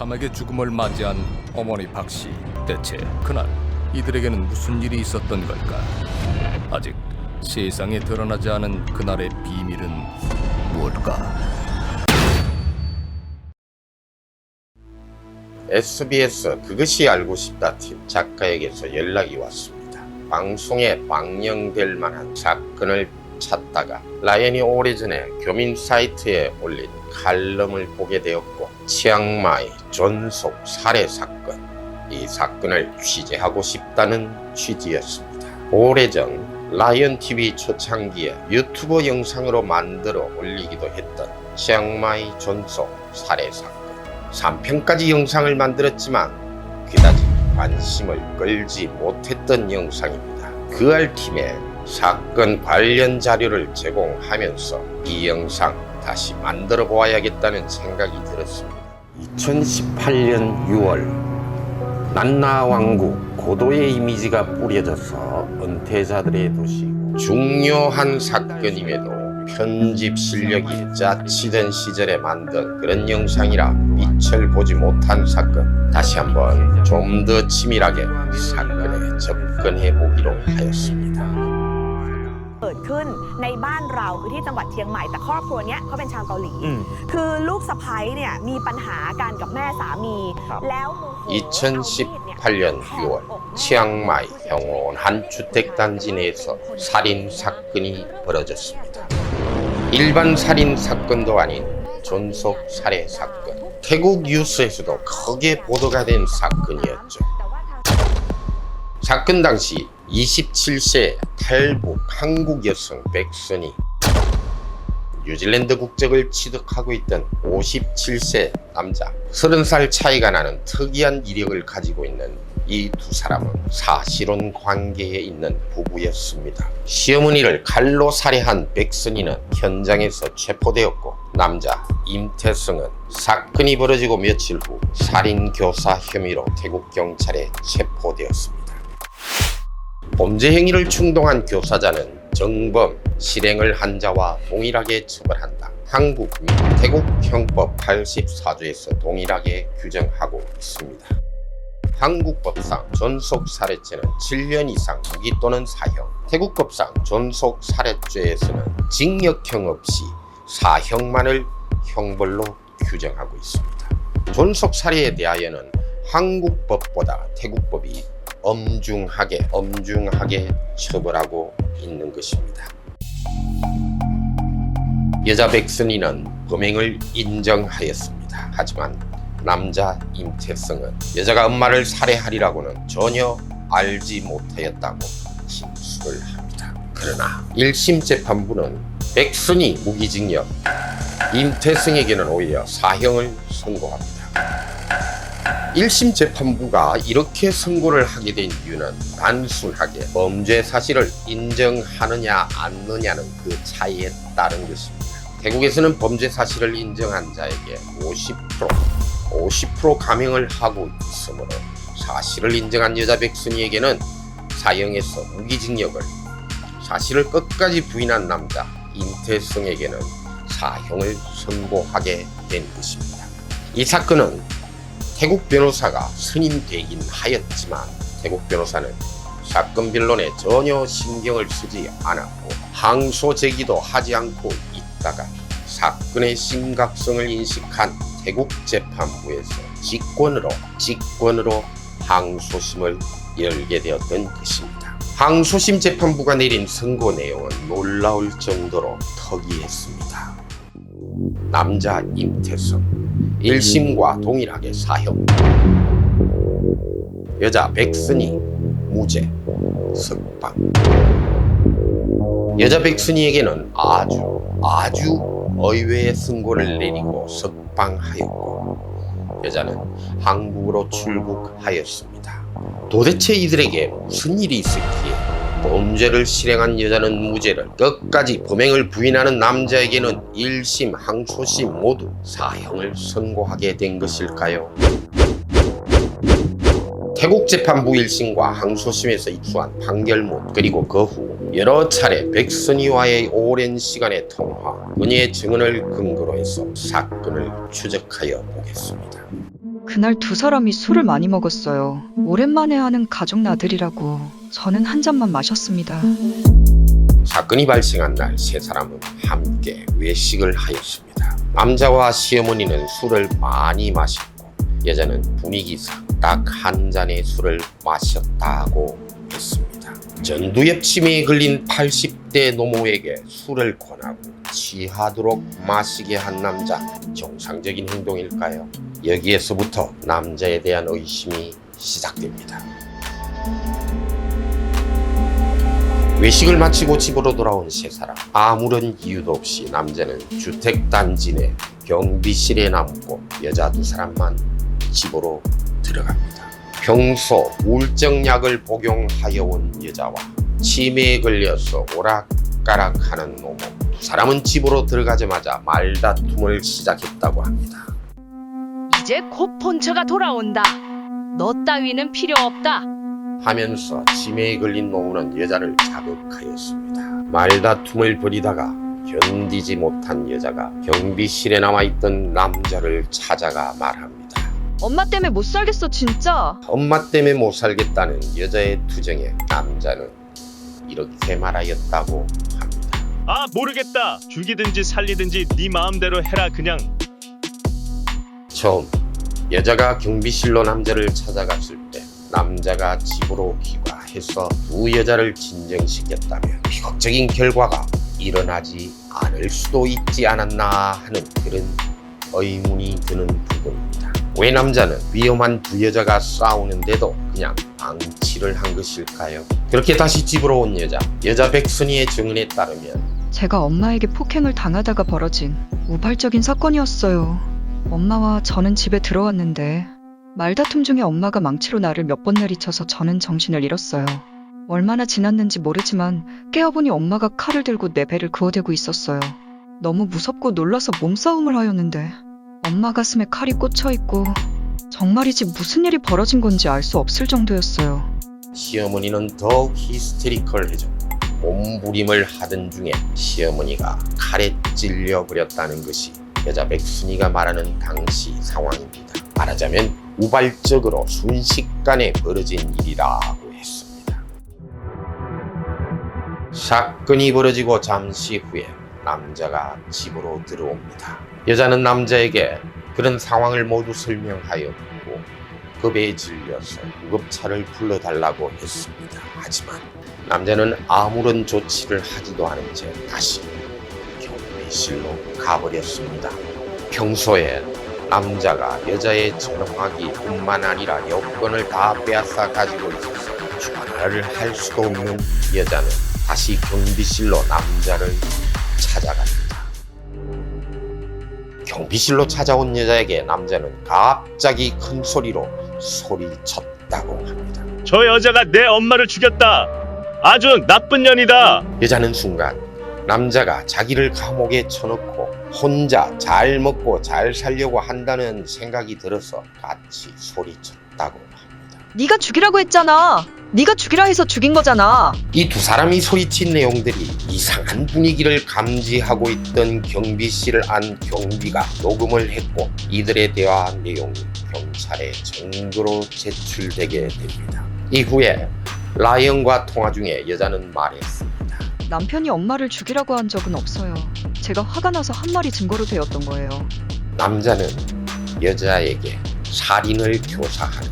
처참하게 죽음을 맞이한 어머니 박씨. 대체 그날 이들에게는 무슨 일이 있었던 걸까? 아직 세상에 드러나지 않은 그날의 비밀은 무엇일까? SBS 그것이 알고 싶다 팀 작가에게서 연락이 왔습니다. 방송에 방영될 만한 사건을 찾다가 라이언이 오래전에 교민 사이트에 올린 칼럼을 보게 되었고 치앙마이 존속 살해 사건 이 사건을 취재하고 싶다는 취지였습니다. 오래전 라이언 TV 초창기에 유튜버 영상으로 만들어 올리기도 했던 치앙마이 존속 살해 사건 3편까지 영상을 만들었지만 그다지 관심을 끌지 못했던 영상입니다. 그 알 팀에 사건 관련 자료를 제공하면서 이 영상 다시 만들어 보아야겠다는 생각이 들었습니다. 2018년 6월 난나 왕국 고도의 이미지가 뿌려져서 은퇴자들의 도시고 중요한 사건임에도 편집 실력이 짜치던 시절에 만든 그런 영상이라 빛을 보지 못한 사건 다시 한번 좀 더 치밀하게 사건에 접근해 보기로 하였습니다. เกิดขึ้นในบ้านเราคือที่จังหวัดเชียงใหม่แต่ครอบครัวเนี้ยเขาเป็นชาวเกาหลี อืม คือลูกสะใภ้เนี่ยมีปัญหากันกับแม่สามี ครับ แล้วโมโหเอามีดเนี่ย 2018년 6월 치앙마이 평온 한 주택단지 내에서 살인 사건이 벌어졌습니다. 일반 살인 사건도 아닌 존속 살해 사건. 태국 뉴스에서도 크게 보도가 된 사건이었죠. 사건 당시 27세 탈북 한국 여성 백선이 뉴질랜드 국적을 취득하고 있던 57세 남자 30살 차이가 나는 특이한 이력을 가지고 있는 이 두 사람은 사실혼 관계에 있는 부부였습니다. 시어머니를 칼로 살해한 백선이는 현장에서 체포되었고 남자 임태성은 사건이 벌어지고 며칠 후 살인 교사 혐의로 태국 경찰에 체포되었습니다. 범죄 행위를 충동한 교사자는 정범, 실행을 한 자와 동일하게 처벌한다. 한국 및 태국 형법 84조에서 동일하게 규정하고 있습니다. 한국 법상 존속 살해죄는 7년 이상 무기 또는 사형, 태국 법상 존속 살해죄에서는 징역형 없이 사형만을 형벌로 규정하고 있습니다. 존속 살해에 대하여는 한국법보다 태국법이 엄중하게 엄중하게 처벌하고 있는 것입니다. 여자 백선이는 범행을 인정하였습니다. 하지만 남자 임태성은 여자가 엄마를 살해하리라고는 전혀 알지 못하였다고 진술을 합니다. 그러나 1심 재판부는 백선이 무기징역, 임태성에게는 오히려 사형을 선고합니다. 1심 재판부가 이렇게 선고를 하게 된 이유는 단순하게 범죄 사실을 인정하느냐 않느냐는 그 차이에 따른 것입니다. 태국에서는 범죄 사실을 인정한 자에게 50% 50% 감형을 하고 있으므로 사실을 인정한 여자 백순이에게는 사형에서 무기징역을 사실을 끝까지 부인한 남자 임태성에게는 사형을 선고하게 된 것입니다. 이 사건은 태국 변호사가 선임되긴 하였지만 태국 변호사는 사건 변론에 전혀 신경을 쓰지 않았고 항소 제기도 하지 않고 있다가 사건의 심각성을 인식한 태국 재판부에서 직권으로 직권으로 항소심을 열게 되었던 것입니다. 항소심 재판부가 내린 선고 내용은 놀라울 정도로 특이했습니다. 남자 임태성 1심과 동일하게 사형. 여자 백순이 무죄. 석방. 여자 백순이에게는 아주 아주 의외의 선고를 내리고 석방하였고 여자는 한국으로 출국하였습니다. 도대체 이들에게 무슨 일이 있었기에 범죄를 실행한 여자는 무죄를 끝까지 범행을 부인하는 남자에게는 1심, 항소심 모두 사형을 선고하게 된 것일까요? 태국 재판부 1심과 항소심에서 입수한 판결문 그리고 그 후 여러 차례 백선이와의 오랜 시간의 통화, 은혜의 증언을 근거로 해서 사건을 추적하여 보겠습니다. 그날 두 사람이 술을 많이 먹었어요. 오랜만에 하는 가족 나들이라고 저는 한 잔만 마셨습니다. 사건이 발생한 날 세 사람은 함께 외식을 하였습니다. 남자와 시어머니는 술을 많이 마셨고 여자는 분위기상 딱 한 잔의 술을 마셨다고 했습니다. 전두엽 치매에 걸린 80대 노모에게 술을 권하고 취하도록 마시게 한 남자 정상적인 행동일까요? 여기에서부터 남자에 대한 의심이 시작됩니다. 외식을 마치고 집으로 돌아온 세 사람. 아무런 이유도 없이 남자는 주택단지 내 경비실에 남고 여자 두 사람만 집으로 들어갑니다. 평소 우울증약을 복용하여 온 여자와 치매에 걸려서 오락가락하는 노모. 두 사람은 집으로 들어가자마자 말다툼을 시작했다고 합니다. 이제 곧 본처가 돌아온다. 너 따위는 필요 없다. 하면서 치매에 걸린 노무는 여자를 자극하였습니다. 말다툼을 벌이다가 견디지 못한 여자가 경비실에 남아 있던 남자를 찾아가 말합니다. 엄마 때문에 못 살겠어 진짜. 엄마 때문에 못 살겠다는 여자의 투정에 남자는 이렇게 말하였다고 합니다. 아 모르겠다 죽이든지 살리든지 네 마음대로 해라 그냥 처음 여자가 경비실로 남자를 찾아갔을 때 남자가 집으로 귀가해서 두 여자를 진정시켰다면 비극적인 결과가 일어나지 않을 수도 있지 않았나 하는 그런 의문이 드는 부분입니다. 왜 남자는 위험한 두 여자가 싸우는데도 그냥 방치를 한 것일까요? 그렇게 다시 집으로 온 여자, 여자 백순이의 증언에 따르면 제가 엄마에게 폭행을 당하다가 벌어진 우발적인 사건이었어요. 엄마와 저는 집에 들어왔는데 말다툼 중에 엄마가 망치로 나를 몇 번 내리쳐서 저는 정신을 잃었어요. 얼마나 지났는지 모르지만 깨어보니 엄마가 칼을 들고 내 배를 그어대고 있었어요. 너무 무섭고 놀라서 몸싸움을 하였는데 엄마 가슴에 칼이 꽂혀 있고 정말이지 무슨 일이 벌어진 건지 알 수 없을 정도였어요. 시어머니는 더욱 히스테리컬해졌고 몸부림을 하던 중에 시어머니가 칼에 찔려 버렸다는 것이 여자 백순이가 말하는 당시 상황입니다. 말하자면 우발적으로 순식간에 벌어진 일이라고 했습니다. 사건이 벌어지고 잠시 후에 남자가 집으로 들어옵니다. 여자는 남자에게 그런 상황을 모두 설명하였고 급에 질려서 구급차를 불러달라고 했습니다. 하지만 남자는 아무런 조치를 하지도 않은 채 다시 경비실로 가버렸습니다. 평소에 남자가 여자의 전화기뿐만 아니라 여권을 다 빼앗아 가지고 있어서 전화를 할 수도 없는 여자는 다시 경비실로 남자를 찾아갑니다. 경비실로 찾아온 여자에게 남자는 갑자기 큰 소리로 소리쳤다고 합니다. 저 여자가 내 엄마를 죽였다 아주 나쁜 년이다 여자는 순간 남자가 자기를 감옥에 쳐넣고 혼자 잘 먹고 잘 살려고 한다는 생각이 들어서 같이 소리쳤다고 합니다. 네가 죽이라고 했잖아. 네가 죽이라 해서 죽인 거잖아. 이 두 사람이 소리친 내용들이 이상한 분위기를 감지하고 있던 경비실을 안 경비가 녹음을 했고 이들의 대화 내용이 경찰에 증거로 제출되게 됩니다. 이후에 라이언과 통화 중에 여자는 말했습니다. 남편이 엄마를 죽이라고 한 적은 없어요. 제가 화가 나서 한 말이 증거로 되었던 거예요. 남자는 여자에게 살인을 교사하는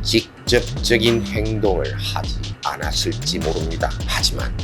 직접적인 행동을 하지 않았을지 모릅니다. 하지만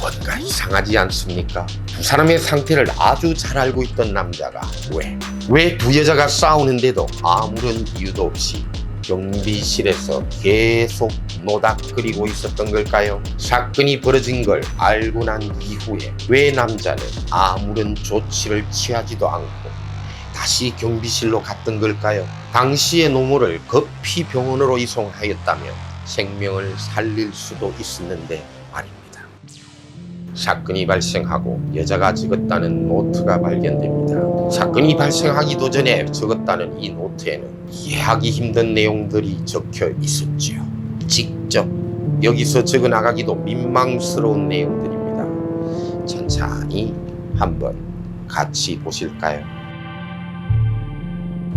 뭔가 이상하지 않습니까? 두 사람의 상태를 아주 잘 알고 있던 남자가 왜? 왜 두 여자가 싸우는데도 아무런 이유도 없이 경비실에서 계속 노닥거리고 있었던 걸까요? 사건이 벌어진 걸 알고 난 이후에 왜 남자는 아무런 조치를 취하지도 않고 다시 경비실로 갔던 걸까요? 당시의 노모를 급히 병원으로 이송하였다면 생명을 살릴 수도 있었는데. 사건이 발생하고 여자가 적었다는 노트가 발견됩니다. 사건이 발생하기도 전에 적었다는 이 노트에는 이해하기 힘든 내용들이 적혀 있었지요. 직접 여기서 적어 나가기도 민망스러운 내용들입니다. 천천히 한번 같이 보실까요?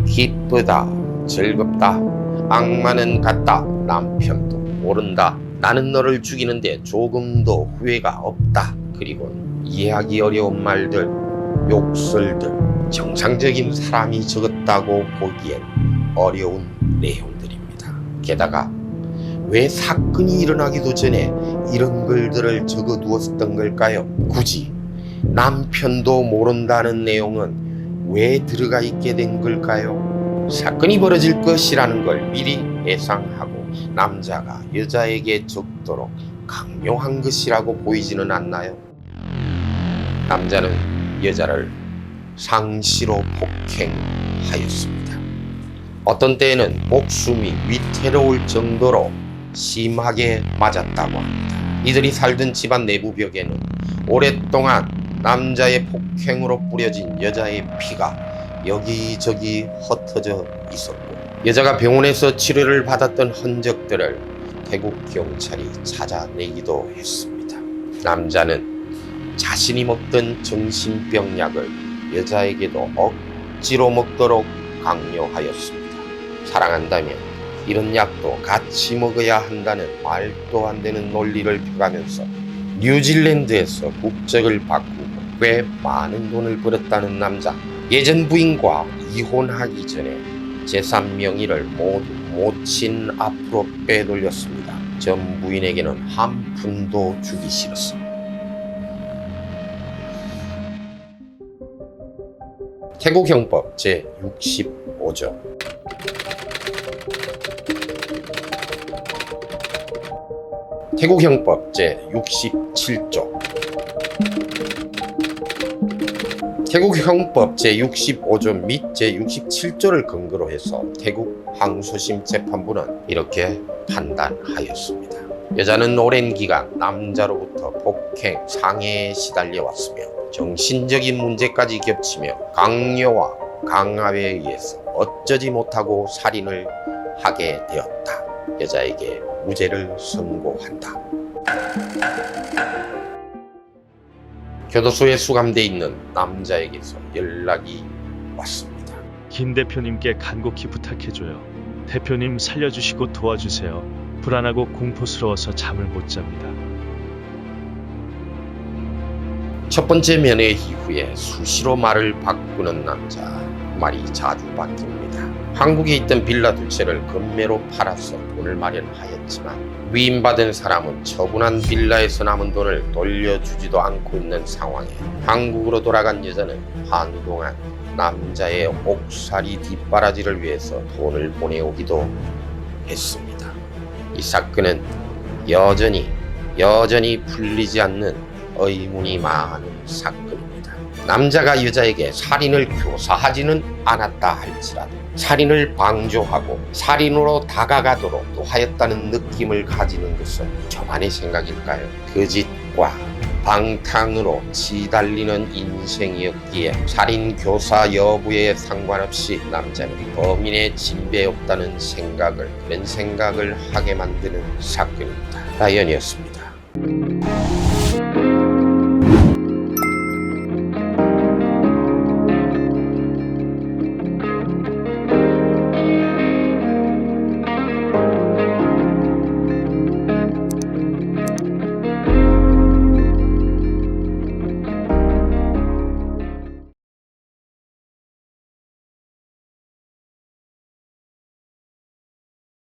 기쁘다, 즐겁다. 악마는 같다. 남편도 모른다. 나는 너를 죽이는데 조금도 후회가 없다. 그리고 이해하기 어려운 말들, 욕설들, 정상적인 사람이 적었다고 보기엔 어려운 내용들입니다. 게다가 왜 사건이 일어나기도 전에 이런 글들을 적어 두었던 걸까요? 굳이 남편도 모른다는 내용은 왜 들어가 있게 된 걸까요? 사건이 벌어질 것이라는 걸 미리 예상하고 남자가 여자에게 적도록 강요한 것이라고 보이지는 않나요? 남자는 여자를 상시로 폭행하였습니다. 어떤 때에는 목숨이 위태로울 정도로 심하게 맞았다고 합니다. 이들이 살던 집안 내부 벽에는 오랫동안 남자의 폭행으로 뿌려진 여자의 피가 여기저기 흩어져 있었고 여자가 병원에서 치료를 받았던 흔적들을 태국 경찰이 찾아내기도 했습니다. 남자는 자신이 먹던 정신병 약을 여자에게도 억지로 먹도록 강요하였습니다. 사랑한다면 이런 약도 같이 먹어야 한다는 말도 안 되는 논리를 펴가면서 뉴질랜드에서 국적을 바꾸고 꽤 많은 돈을 벌었다는 남자. 예전 부인과 이혼하기 전에 재산 명의를 모두 모친 앞으로 빼돌렸습니다. 전 부인에게는 한 푼도 주기 싫었습니다. 태국 형법 제 65조 태국 형법 제 67조 태국 형법 제 65조 및 제 67조를 근거로 해서 태국 항소심 재판부는 이렇게 판단하였습니다. 여자는 오랜 기간 남자로부터 폭행, 상해에 시달려 왔으며 정신적인 문제까지 겹치며 강요와 강압에 의해서 어쩌지 못하고 살인을 하게 되었다. 여자에게 무죄를 선고한다. 교도소에 수감돼 있는 남자에게서 연락이 왔습니다. 김 대표님께 간곡히 부탁해줘요. 대표님 살려주시고 도와주세요. 불안하고 공포스러워서 잠을 못 잡니다. 첫 번째 면회 이후에 수시로 말을 바꾸는 남자 말이 자주 바뀝니다. 한국에 있던 빌라 두 채를 금매로 팔아서 돈을 마련하였지만 위임받은 사람은 처분한 빌라에서 남은 돈을 돌려주지도 않고 있는 상황에 한국으로 돌아간 여자는 한동안 남자의 옥살이 뒷바라지를 위해서 돈을 보내오기도 했습니다. 이 사건은 여전히 여전히 풀리지 않는 의문이 많은 사건입니다. 남자가 여자에게 살인을 교사하지는 않았다 할지라도 살인을 방조하고 살인으로 다가가도록 또 하였다는 느낌을 가지는 것은 저만의 생각일까요? 그 짓과 방탕으로 치달리는 인생이었기에 살인 교사 여부에 상관없이 남자는 범인의 진배 없다는 생각을 그런 생각을 하게 만드는 사건입니다. 라이언이었습니다.